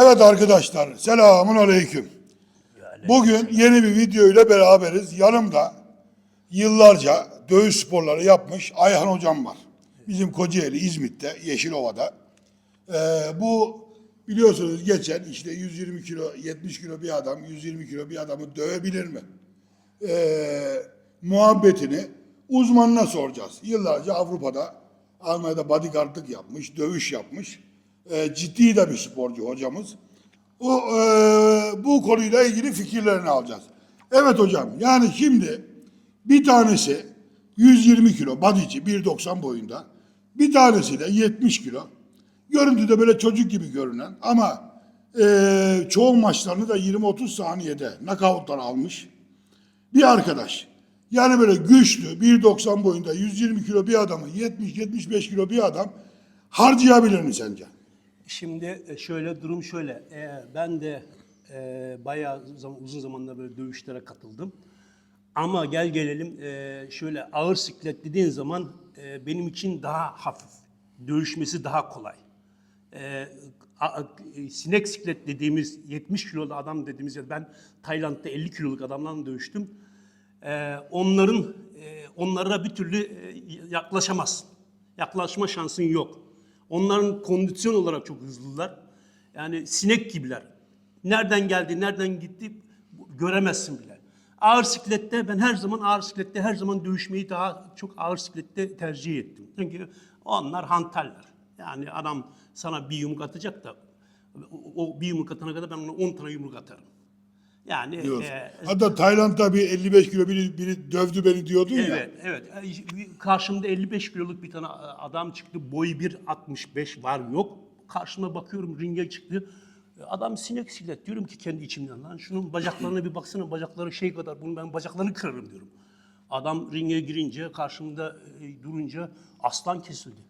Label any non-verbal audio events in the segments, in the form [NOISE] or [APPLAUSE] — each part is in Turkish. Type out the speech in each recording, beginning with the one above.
Evet arkadaşlar, selamun aleyküm. Bugün yeni bir video ile beraberiz. Yanımda yıllarca dövüş sporları yapmış Ayhan hocam var. Bizim Kocaeli, İzmit'te, Yeşilova'da. Ee, bu biliyorsunuz geçen işte 120 kilo, 70 kilo bir adam 120 kilo bir adamı dövebilir mi? Ee, muhabbetini uzmanına soracağız. Yıllarca Avrupa'da, Almanya'da bodyguardlık yapmış, dövüş yapmış. Ee, ciddi de bir sporcu hocamız. O, e, bu konuyla ilgili fikirlerini alacağız. Evet hocam, yani şimdi bir tanesi 120 kilo bodyci, 1.90 boyunda. Bir tanesi de 70 kilo. Görüntüde böyle çocuk gibi görünen ama e, çoğu maçlarını da 20-30 saniyede knockoutlar almış bir arkadaş. Yani böyle güçlü 1.90 boyunda 120 kilo bir adamı 70-75 kilo bir adam harcayabilir mi sence? Şimdi e, şöyle durum şöyle. E, ben de e, bayağı zaman, uzun zamanlar böyle dövüşlere katıldım. Ama gel gelelim e, şöyle ağır siklet dediğin zaman e, benim için daha hafif. Dövüşmesi daha kolay. E, a- a- sinek siklet dediğimiz 70 kilolu adam dediğimiz ya ben Tayland'da 50 kiloluk adamlarla dövüştüm. E, onların e, onlara bir türlü e, yaklaşamazsın. Yaklaşma şansın yok. Onların kondisyon olarak çok hızlılar. Yani sinek gibiler. Nereden geldi, nereden gitti göremezsin bile. Ağır siklette ben her zaman ağır siklette her zaman dövüşmeyi daha çok ağır siklette tercih ettim. Çünkü onlar hantaller. Yani adam sana bir yumruk atacak da o, bir yumruk atana kadar ben ona 10 tane yumruk atarım. Yani Diyorsun. e, Hatta Tayland'da bir 55 kilo biri, biri dövdü beni diyordun ya. Evet, evet. Karşımda 55 kiloluk bir tane adam çıktı. Boyu 1.65 var yok. Karşıma bakıyorum ringe çıktı. Adam sinek silet diyorum ki kendi içimden lan şunun bacaklarına bir baksana bacakları şey kadar bunun ben bacaklarını kırarım diyorum. Adam ringe girince karşımda e, durunca aslan kesildi.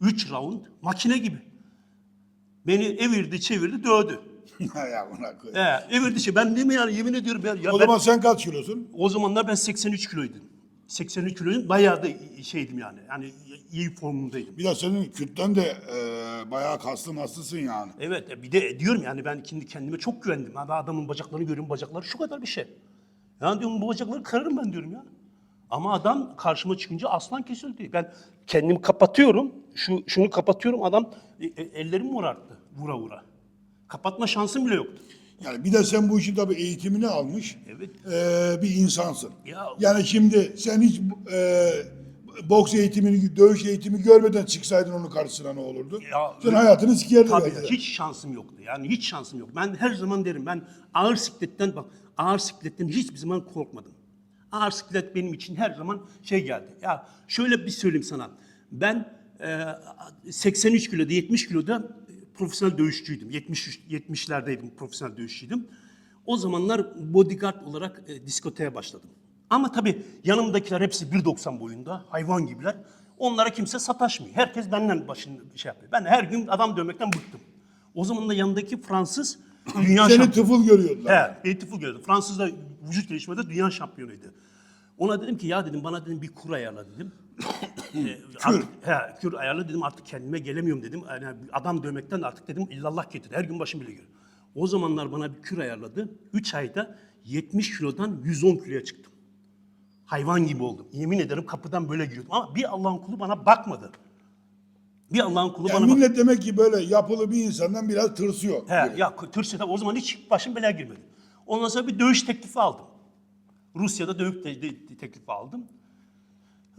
3 round makine gibi. Beni evirdi çevirdi dövdü. [LAUGHS] ya buna koy. He, evirdi çevirdi. Ben değil mi yani yemin ediyorum ben, ya O ben- zaman sen kaç kilosun? o zamanlar ben 83 kiloydum. 83 kiloydum. Bayağı da şeydim yani. Yani iyi formundaydım. Bir de senin kütlen de e, bayağı kaslı maslısın yani. Evet e, bir de diyorum yani ben kendi kendime çok güvendim. Abi adamın bacaklarını görüyorum bacakları şu kadar bir şey. Yani diyorum bu bacakları kırarım ben diyorum ya. Ama adam karşıma çıkınca aslan kesildi. Ben kendimi kapatıyorum. Şu şunu kapatıyorum adam e, e, ellerim morarttı vura vura. Kapatma şansım bile yoktu. Yani bir de sen bu işin tabii eğitimini almış Evet. e, bir insansın. Ya- Yani şimdi sen hiç e, boks eğitimini, dövüş eğitimi görmeden çıksaydın onun karşısına ne olurdu? Ya- sen hayatını sikerdin. Tabii belki de. hiç şansım yoktu. Yani hiç şansım yok. Ben her zaman derim ben ağır sikletten bak ağır sikletten hiçbir zaman korkmadım. Ağır siklet benim için her zaman şey geldi. Ya şöyle bir söyleyeyim sana. Ben e, 83 kiloda 70 kiloda profesyonel dövüşçüydüm. 70 70'lerdeydim profesyonel dövüşçüydüm. O zamanlar bodyguard olarak e, diskoteye başladım. Ama tabii yanımdakiler hepsi 1.90 boyunda hayvan gibiler. Onlara kimse sataşmıyor. Herkes benden başını şey yapıyor. Ben her gün adam dövmekten bıktım. O zaman da yanındaki Fransız [CLEARS THROAT] dünya Seni tıfıl görüyordular. He, Beautiful gördüm. Fransız da vücut gelişmede dünya şampiyonuydu. Ona dedim ki ya dedim bana dedim bir kur ayarla dedim. Artık- he, kür ayarla dedim artık kendime gelemiyorum dedim. Yani adam dövmekten artık dedim illallah getir. Her gün başım bile geliyor. O zamanlar bana bir kür ayarladı. 3 ayda 70 kilodan 110 kiloya çıktım. Hayvan gibi oldum. Yemin ederim kapıdan böyle giriyordum. Ama bir Allah'ın kulu bana bakmadı. Bir Allah'ın kulu Yani bana bak. millet demek ki böyle yapılı bir insandan biraz tırsıyor. He, ya Türkçe'de o zaman hiç başım belaya girmedi. Ondan sonra bir dövüş teklifi aldım. Rusya'da dövüş te- de- teklifi aldım.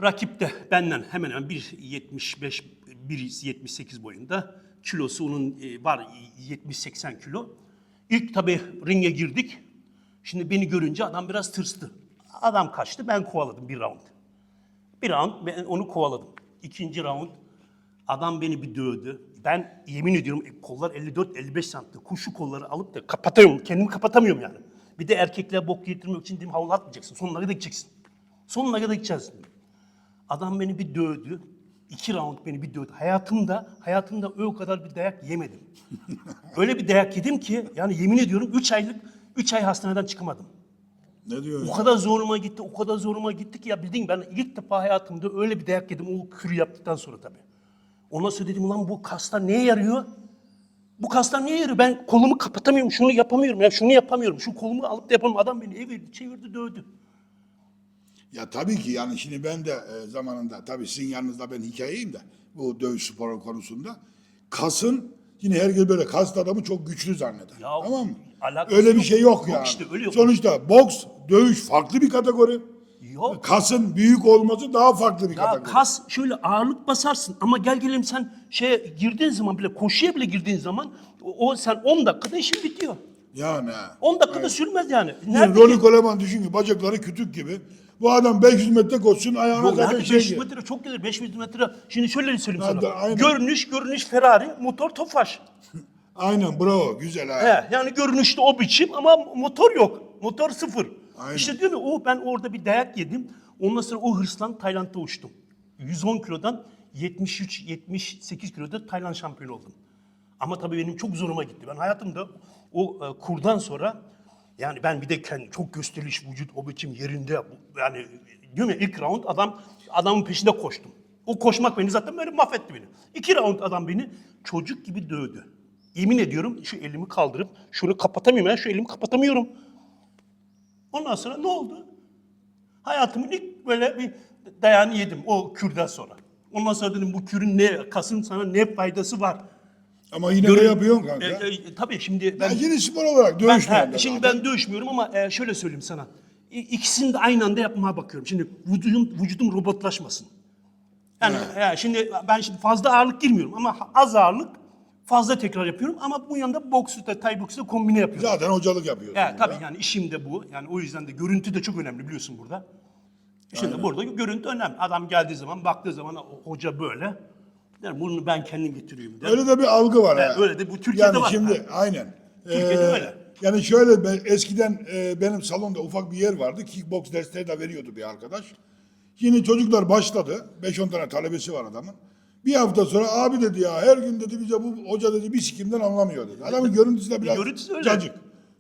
Rakip de benden hemen hemen 1.75, 1.78 boyunda. Kilosu onun e, var 70-80 kilo. İlk tabii ringe girdik. Şimdi beni görünce adam biraz tırstı. Adam kaçtı, ben kovaladım bir round. Bir round ben onu kovaladım. İkinci round adam beni bir dövdü. Ben yemin ediyorum e, kollar 54-55 santim. Kuşu kolları alıp da kapatıyorum. Kendimi kapatamıyorum yani. Bir de erkekliğe bok yedirmek için dedim havlu atmayacaksın. Sonuna kadar gideceksin. Sonuna kadar gideceğiz. Adam beni bir dövdü. İki round beni bir dövdü. Hayatımda, hayatımda o kadar bir dayak yemedim. [LAUGHS] Öyle bir dayak yedim ki yani yemin ediyorum 3 aylık, 3 ay hastaneden çıkamadım. Ne diyorsun? O kadar zoruma gitti, o kadar zoruma gitti ki ya bildiğin ben ilk defa hayatımda öyle bir dayak yedim o kürü yaptıktan sonra tabii. Ondan sonra dedim ulan bu kaslar neye yarıyor? Bu kaslar niye yürü? Ben kolumu kapatamıyorum, şunu yapamıyorum ya, şunu yapamıyorum. Şu kolumu alıp da yapamıyorum. Adam beni evirdi, çevirdi, dövdü. Ya tabii ki yani şimdi ben de e, zamanında tabii sizin yanınızda ben hikayeyim de bu dövüş sporu konusunda kasın yine herkes böyle kaslı adamı çok güçlü zanneder. Ya, tamam mı? Öyle bir şey yok Yok yani. işte, öyle yok. Sonuçta boks, dövüş farklı bir kategori. Yok. Kasın büyük olması daha farklı bir Ya kategori. kas şöyle ağırlık basarsın ama gel gelelim sen şeye girdiğin zaman bile koşuya bile girdiğin zaman o, sen 10 dakikada işin bitiyor. Yani. ha. 10 dakikada sürmez yani. Yani Nerede Ronnie ki- Coleman düşün ki bacakları kütük gibi. Bu adam 500 metre koşsun ayağına Yok, zaten nerede şey 500 geliyor. metre çok gelir 500 metre. Şimdi şöyle söyleyeyim Nerede? sana. Aynen. Görünüş görünüş Ferrari, motor Tofaş. [LAUGHS] Aynen bravo güzel ha. He, yani görünüşte o biçim ama motor yok. Motor sıfır. Aynen. İşte diyor ya o ben orada bir dayak yedim. Ondan sonra o hırslan Tayland'da uçtum. 110 kilodan 73-78 kiloda Tayland şampiyonu oldum. Ama tabii benim çok zoruma gitti. Ben hayatımda o e, kurdan sonra yani ben bir de kendi çok gösteriliş vücut o biçim yerinde yani diyorum ya ilk round adam adamın peşinde koştum. O koşmak beni zaten böyle mahvetti beni. İki round adam beni çocuk gibi dövdü. Yemin ediyorum şu elimi kaldırıp şunu kapatamıyorum ya şu elimi kapatamıyorum. Ondan sonra ne oldu? Hayatımın ilk böyle bir dayağını yedim o kürden sonra. Ondan sonra dedim bu kürün ne, kasın sana ne faydası var? Ama yine de yapıyorsun kanka. E, e, tabii şimdi ben, Ben, yine spor olarak ben he, şimdi ben dövüşmüyorum ama e, şöyle söyleyeyim sana. İ- İkisini de aynı anda yapmaya bakıyorum. Şimdi vücudum, vücudum robotlaşmasın. Yani he, şimdi ben şimdi fazla ağırlık girmiyorum ama az ağırlık fazla tekrar yapıyorum ama bu yanında boksu da tay boksu da kombine yapıyorum. Zaten hocalık yapıyorsun. Ya burada. tabii yani işim de bu. Yani o yüzden de görüntü de çok önemli biliyorsun burada. Şimdi burada görüntü önemli. Adam geldiği zaman baktığı zaman "O hoca böyle. Der, bunu ben kendim getiriyorum der. Öyle de bir algı var. Evet, ha. öyle de bu Türkiye'de yani var. şimdi aynen. Türkiye'de Ee, öyle. Yani şöyle ben, eskiden e, benim salonda ufak bir yer vardı. Kickbox dersleri de veriyordu bir arkadaş. Şimdi çocuklar başladı. 5-10 tane talebesi var adamın. Bir hafta sonra abi dedi ya her gün dedi bize bu hoca dedi bir sikimden anlamıyor dedi. Adamın görüntüsü de biraz Görüntüsü öyle. cacık.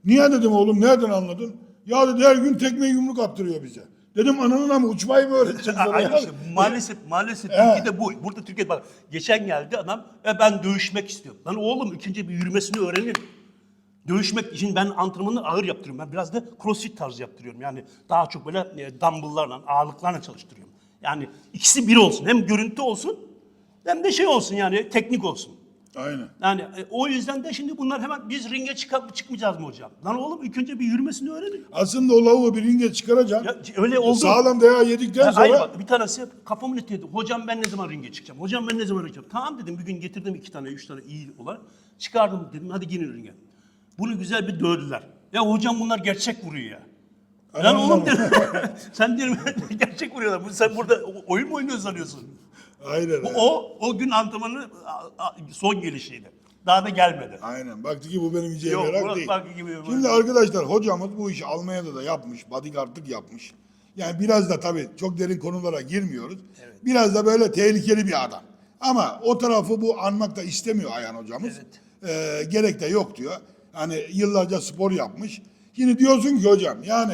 Niye dedim oğlum nereden anladın? Ya dedi her gün tekme yumruk attırıyor bize. Dedim ananın ama uçmayı mı? [LAUGHS] Aynen ya? işte, maalesef maalesef Evet. Türkiye'de bu. Burada Türkiye'de bak geçen geldi adam ve ben dövüşmek istiyorum. Lan oğlum ikinci bir yürümesini öğrenin. Dövüşmek için ben antrenmanı ağır yaptırıyorum. Ben biraz da crossfit tarzı yaptırıyorum. Yani daha çok böyle e, dumbbell'larla, ağırlıklarla çalıştırıyorum. Yani ikisi bir olsun. Hem görüntü olsun hem de şey olsun yani teknik olsun. Aynen. Yani e, o yüzden de şimdi bunlar hemen biz ringe çıkıp çıkmayacağız mı hocam? Lan oğlum ilk önce bir yürümesini öğrenin. Aslında o lavuğu bir ringe çıkaracaksın. Ya, öyle oldu. Sağlam dayağı yedikten Ya, sonra hayır bak bir tanesi kafamın eti yedi. Hocam ben ne zaman ringe çıkacağım? Hocam ben ne zaman ringe çıkacağım? Tamam dedim bir gün getirdim iki tane, üç tane iyi olarak. Çıkardım dedim hadi girin ringe. Bunu güzel bir dövdüler. Ya hocam bunlar gerçek vuruyor ya. Lan Anam oğlum dedim. [LAUGHS] sen dedim [LAUGHS] gerçek vuruyorlar. Bu- Sen burada oyun mu oynuyorsun sanıyorsun? aynen. Bu- O, o gün antrenmanın a- a- son gelişiydi. Daha da gelmedi. Aynen. Baktı ki bu benim iyice Yok, merak Murat değil. Baki gibi. Şimdi arkadaşlar hocamız bu işi Almanya'da da yapmış. Bodyguardlık yapmış. Yani biraz da tabii çok derin konulara girmiyoruz. Biraz da böyle tehlikeli bir adam. Ama o tarafı bu anmak da istemiyor Ayhan hocamız. Ee, gerek de yok diyor. Hani yıllarca spor yapmış. Şimdi diyorsun ki hocam yani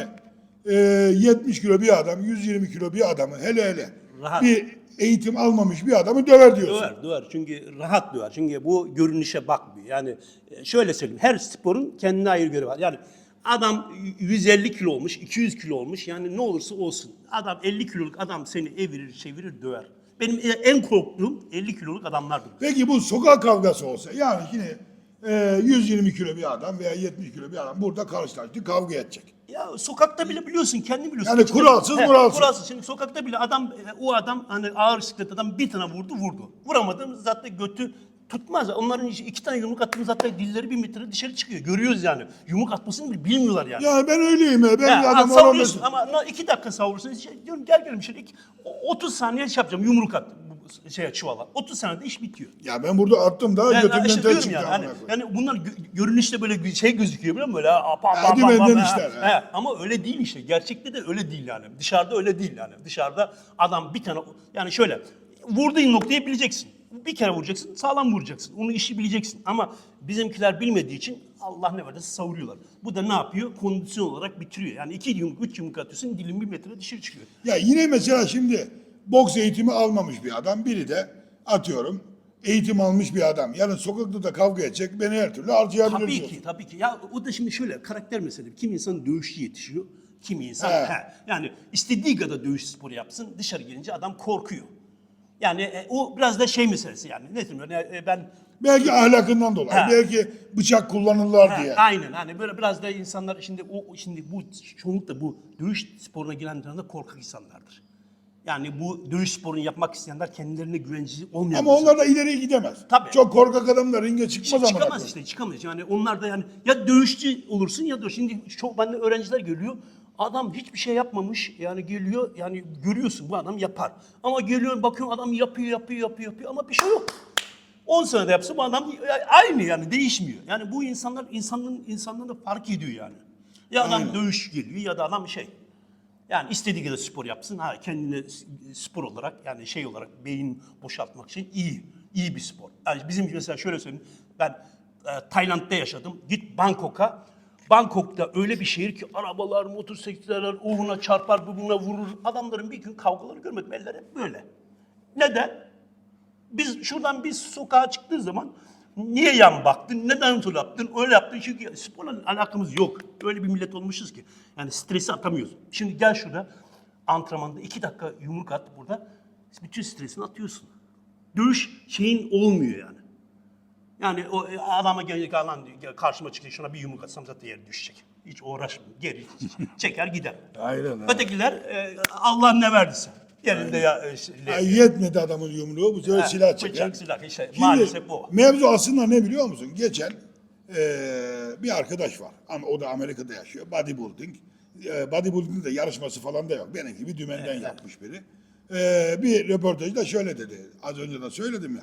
e, 70 kilo bir adam, 120 kilo bir adamı hele hele Rahat. bir eğitim almamış bir adamı döver diyorsun. Döver, döver. Çünkü rahat döver. Çünkü bu görünüşe bakmıyor. Yani e, şöyle söyleyeyim. Her sporun kendine ayrı görevi var. Yani adam 150 kilo olmuş, 200 kilo olmuş. Yani ne olursa olsun. Adam 50 kiloluk adam seni evirir, çevirir, döver. Benim e, en korktuğum 50 kiloluk adamlardır. Peki bu sokak kavgası olsa yani yine e, 120 kilo bir adam veya 70 kilo bir adam burada karşılaştı kavga edecek. Ya sokakta bile biliyorsun, kendi biliyorsun. Yani İşte- kuralsız, He, muralsız. Kuralsız. Şimdi sokakta bile adam, e, o adam hani ağır bisiklet adam bir tane vurdu, vurdu. Vuramadım zaten götü tutmaz. Onların iki iki tane yumruk attığım zaten dilleri bir metre dışarı çıkıyor. Görüyoruz yani. Yumruk atmasını bile bilmiyorlar yani. Yani ben öyleyim ya. Ben Ya, bir adam savuruyorsun ama na- iki dakika savurursun. Şey, diyorum gel şöyle iki- o- 30 saniye şey yapacağım yumruk at bu şeye çuvala. 30 saniyede iş bitiyor. Ya ben burada attım daha Yani, götümden işte tel çıktı. yani, koyayım. yani bunlar gö- görünüşte böyle şey gözüküyor biliyor musun? Böyle ha, pa, pa, Ha, pa, dümenden pa, ha, işler, ha. he. Ama öyle değil işte. Gerçekte de öyle değil yani. Dışarıda öyle değil yani. Dışarıda adam bir tane yani şöyle vurduğun noktayı bileceksin. Bir kere vuracaksın, sağlam vuracaksın. Onu işi bileceksin. Ama bizimkiler bilmediği için Allah ne verdiyse savuruyorlar. Bu da ne yapıyor? Kondisyon olarak bitiriyor. Yani iki yumruk, üç yumruk atıyorsun, dilin bir metre dışarı çıkıyor. Ya yine mesela şimdi boks eğitimi almamış bir adam. Biri de atıyorum eğitim almış bir adam. Yarın sokakta da kavga edecek beni her türlü harcayabilir Tabii diyorsun. ki, tabii ki. Ya o da şimdi şöyle karakter meselesi. Kim insan dövüşçü yetişiyor, kim insan He. he. Yani istediği kadar dövüş sporu yapsın, dışarı gelince adam korkuyor. Yani e, o biraz da şey meselesi yani. Ne diyeyim yani, e, ben Belki ahlakından dolayı, Ha. belki bıçak kullanırlar diye. Aynen hani böyle biraz da insanlar şimdi o şimdi bu çoğunlukla bu dövüş sporuna girenler de korkak insanlardır. Yani bu dövüş sporunu yapmak isteyenler kendilerine güvenceli olmayan Ama onlar da ileriye gidemez. Tabii. Çok korkak adamlar ringe çıkmaz ama. çıkamaz işte çıkamaz. Yani onlar da yani ya dövüşçü olursun ya da şimdi çok bende öğrenciler geliyor. Adam hiçbir şey yapmamış yani geliyor yani görüyorsun bu adam yapar. Ama geliyor bakıyorsun adam yapıyor yapıyor yapıyor yapıyor ama bir şey yok. 10 senede yapsa bu adam aynı yani değişmiyor. Yani bu insanlar insanın insanların da fark ediyor yani. Ya adam dövüş geliyor ya da adam şey. Yani istediği kadar spor yapsın. Ha kendine spor olarak yani şey olarak beyin boşaltmak için iyi. iyi bir spor. Yani bizim mesela şöyle söyleyeyim. Ben e, Tayland'da yaşadım. Git Bangkok'a. Bangkok'ta öyle bir şehir ki arabalar, motosikletler uğruna çarpar, birbirine vurur. Adamların bir gün kavgaları görmedim. Eller hep böyle. Neden? Biz şuradan bir sokağa çıktığı zaman niye yan baktın, neden öyle yaptın, öyle yaptın. Çünkü sporla alakamız yok. Öyle bir millet olmuşuz ki. Yani stresi atamıyoruz. Şimdi gel şurada antrenmanda iki dakika yumruk at burada. Bütün stresini atıyorsun. Dövüş şeyin olmuyor yani. Yani o e, adama gelecek alan karşıma çıktı şuna bir yumruk atsam zaten yere düşecek. Hiç uğraşmıyor. Geri [LAUGHS] çeker gider. Aynen. Ötekiler e, Allah ne verdiyse. Yerinde ya, e, şey- Ay, yetmedi adamın yumruğu. Bu sefer Ha, silah çeker. bıçak, silah, işte Şimdi maalesef o. Mevzu aslında ne biliyor musun? Geçen eee, bir arkadaş var. Ama o da Amerika'da yaşıyor. Bodybuilding. Eee bodybuilding de yarışması falan da yok. Benim gibi dümenden yapmış biri. Eee, bir röportajda şöyle dedi. Az önce de söyledim ya.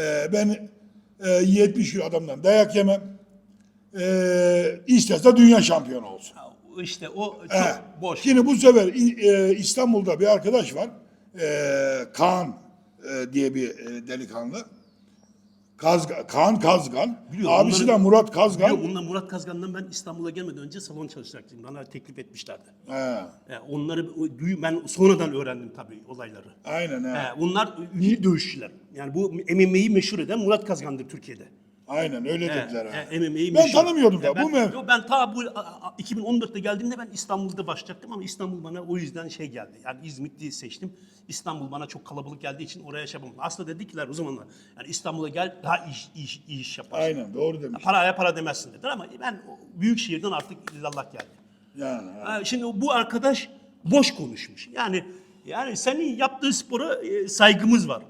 Eee, ben eee, 70 kilo adamdan dayak yemem. Eee isterse dünya şampiyonu olsun. İşte o çok He. boş. Şimdi bu sefer e, İstanbul'da bir arkadaş var. E, Kaan e, diye bir e, delikanlı. Kazga, Kaan Kazgan. Biliyorum, Abisi onları- de Murat Kazgan. Biliyorum, onunla Murat Kazgan'dan ben İstanbul'a gelmeden önce salon çalışacaktım. Bana teklif etmişlerdi. He, Yani onları ben sonradan öğrendim tabii olayları. aynen he. He, onlar ünlü dövüşçüler. Yani bu MMA'yi meşhur eden Murat Kazgan'dır Türkiye'de. Aynen öyle dediler. he. MMA'yi Ben tanımıyordum da, bu mev- Yo, ben ta bu a- a- 2014'te geldiğimde ben İstanbul'da başlayacaktım ama İstanbul bana o yüzden şey geldi. Yani İzmit'i seçtim. İstanbul bana çok kalabalık geldiği için oraya şey yapamadım. Aslında dediler o zamanlar. Yani İstanbul'a gel daha iş, iş, iyi iş yaparsın. Aynen doğru demiş. Paraya para demezsin dediler ama ben o büyük şehirden artık illallah geldi. Yani. Ha, Şimdi bu arkadaş boş konuşmuş. Yani yani senin yaptığı spora e, saygımız var.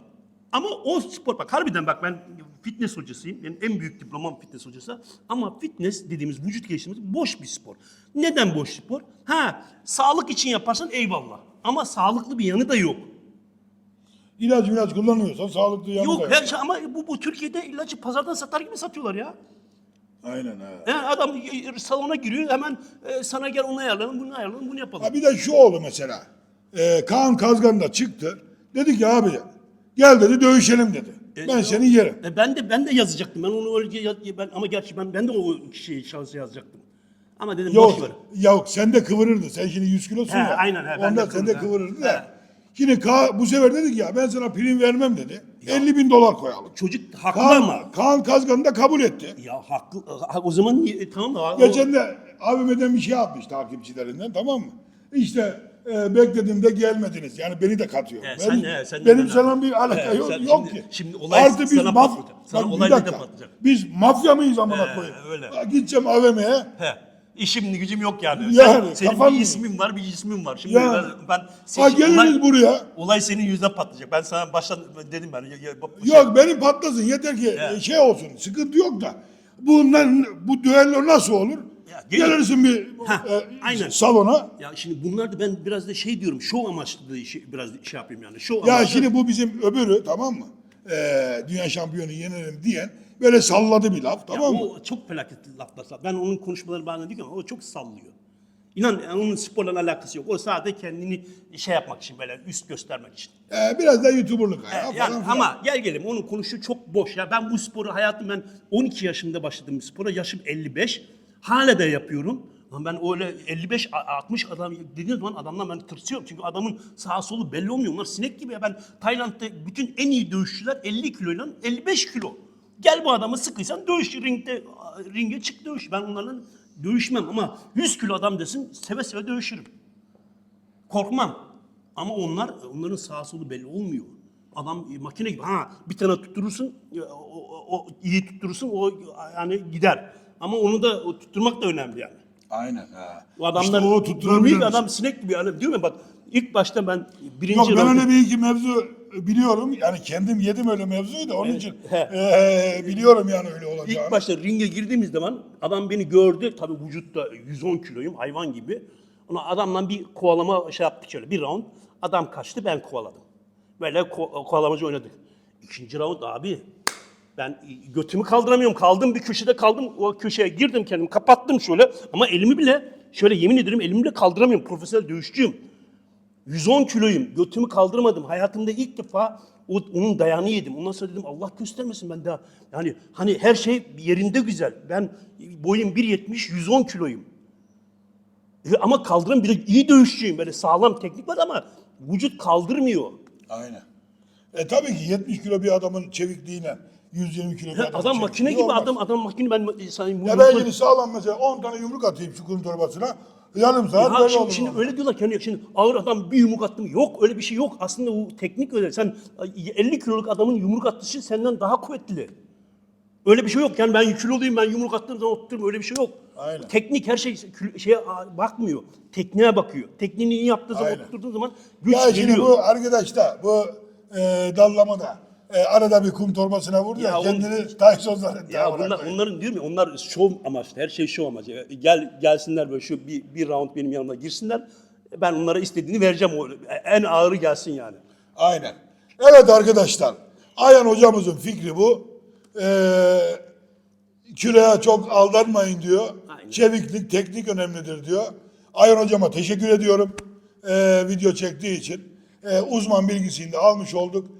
Ama o spor bak harbiden bak ben fitness hocasıyım. Benim en büyük diplomam fitness hocası. Ama fitness dediğimiz vücut geliştirmemiz boş bir spor. Neden boş spor? Ha sağlık için yaparsan eyvallah. Ama sağlıklı bir yanı da yok. İlaç ilaç kullanıyorsan sağlıklı yanı da Yok yok. her şey ama bu, bu Türkiye'de ilacı pazardan satar gibi satıyorlar ya. Aynen. Yani adam e, salona giriyor hemen e, sana gel onu ayarlayalım, bunu ayarlayalım, bunu yapalım. Ha bir de şu oldu mesela. Ee, Kaan Kazgan da çıktı. Dedi ki abi gel dedi dövüşelim dedi. Ben seni yerim. E ben de ben de yazacaktım. Ben onu öyle ya- ben ama gerçi ben ben de o kişiyi şansı yazacaktım. Ama dedim boş ver. Yok, yok sen de kıvırırdı. Sen şimdi 100 kilosun He, ya. aynen, he, ben Ondan de sen de kıvırırım, kıvırırdı he. Şimdi Ka- bu sefer dedik ya ben sana prim vermem dedi. 50 bin dolar koyalım. Çocuk haklı ama. Kaan, Kaan Kazgan da kabul etti. Ya haklı. ha, O zaman e, tamam da. Geçen de AVM'den bir şey atmış takipçilerinden tamam mı? İşte e, beklediğimde gelmediniz. Yani beni de katıyor. He, benim sen- de benim ben- sana bir alaka yok, sen yok şimdi- ki. şimdi olay Artı biz sana maf- patlayacak. Sana Bak olay dakika. patlayacak. Biz mafya mıyız amına koyayım? öyle. Gideceğim AVM'ye. He. İşim gücüm yok yani. Yani, Sen- senin bir ismin var, bir ismin var. Şimdi Yani. ben, ben Ha seçim- geliriz olay, buraya. olay senin yüzünden patlayacak. Ben sana baştan dedim ben. Ya, ya, şey- Yok benim patlasın yeter ki He. şey olsun sıkıntı yok da bunlar bu düello nasıl olur? Ya. Gelirsin bir Ha, e, aynen. salona. Ya şimdi bunlar da ben biraz da şey diyorum. Şov amaçlı da işi, biraz şey yapayım yani. Şov Ya amaçlı. şimdi bu bizim öbürü tamam mı? Ee, dünya şampiyonu yenerim diyen böyle salladı bir laf tamam mı? o çok felaket laflar. Ben onun konuşmaları bana değil ama o çok sallıyor. İnan yani onun sporla alakası yok. O sadece kendini şey yapmak için böyle üst göstermek için. Ee, biraz da youtuberlık ya, Yani filan. ama gel gelelim onun konuşu çok boş ya. Ben bu sporu hayatım ben 12 yaşında başladım bu spora. Yaşım 55. Hala da yapıyorum. Lan ben öyle 55 a- 60 adam dediğin zaman adamdan ben tırsıyorum. Çünkü adamın sağa solu belli olmuyor. Onlar sinek gibi ya. Ben Tayland'da bütün en iyi dövüşçüler 50 kiloyla 55 kilo. Gel bu adamı sıkıysan dövüş ringde ringe çık dövüş. Ben onlarla dövüşmem ama 100 kilo adam desin seve seve dövüşürüm. Korkmam. Ama onlar onların sağa solu belli olmuyor. Adam makine gibi. Ha bir tane tutturursun, o, o- o iyi tutturursun, o yani gider. Ama onu da o tutturmak da önemli yani. Aynen. Ha. O adamlar işte o tutturabilir adam sinek gibi yani diyor mu bak ilk başta ben birinci Yok ben öyle bir iki mevzu biliyorum. Yani kendim yedim öyle mevzuyu da onun için he. eee, biliyorum yani öyle olacağını. İlk başta ringe girdiğimiz zaman adam beni gördü. Tabii vücutta 110 kiloyum hayvan gibi. Ona adamla bir kovalama şey yaptık şöyle bir round. Adam kaçtı ben kovaladım. Böyle ko- kovalamacı oynadık. İkinci round abi ben götümü kaldıramıyorum. Kaldım bir köşede kaldım. O köşeye girdim kendimi kapattım şöyle. Ama elimi bile şöyle yemin ederim elimi bile kaldıramıyorum. Profesyonel dövüşçüyüm. 110 kiloyum. Götümü kaldırmadım. Hayatımda ilk defa onun dayağını yedim. Ondan sonra dedim Allah göstermesin ben daha. Yani hani her şey yerinde güzel. Ben boyum 1.70 110 kiloyum. E, ama kaldıran bir de iyi dövüşçüyüm. Böyle sağlam teknik var ama vücut kaldırmıyor. Aynen. E tabii ki 70 kilo bir adamın çevikliğine 120 kilo bir Ya adam makine gibi olmaz. adam adam makine ben sana Ya ben şimdi sağlam mesela 10 tane yumruk atayım şu kum torbasına. Yarım saat böyle şimdi, olur. şimdi öyle diyorlar ki hani şimdi ağır adam bir yumruk attı mı? Yok öyle bir şey yok. Aslında bu teknik öyle. Sen 50 kiloluk adamın yumruk attışı senden daha kuvvetli. Öyle bir şey yok. Yani ben kiloluyum ben yumruk attığım zaman otururum öyle bir şey yok. Aynen. Teknik her şey kül- şeye bakmıyor. Tekniğe bakıyor. Tekniğini iyi yaptığı zaman Aynen. zaman güç Ya şimdi geliyor. bu arkadaş da bu e, dallamada e, arada bir kum torbasına vurdu ya, Ya kendini Tyson zannetti. Ya bunlar, bırak. onların diyorum ya onlar şov amaçlı. Her şey şov amaçlı. Gel gelsinler böyle şu bir, bir round benim yanıma girsinler. Ben onlara istediğini vereceğim. En ağırı gelsin yani. Aynen. Evet arkadaşlar. Ayhan hocamızın fikri bu. Ee, kiloya çok aldanmayın diyor. Aynen. Çeviklik, teknik önemlidir diyor. Ayhan hocama teşekkür ediyorum. Ee, video çektiği için. Ee, uzman bilgisini de almış olduk.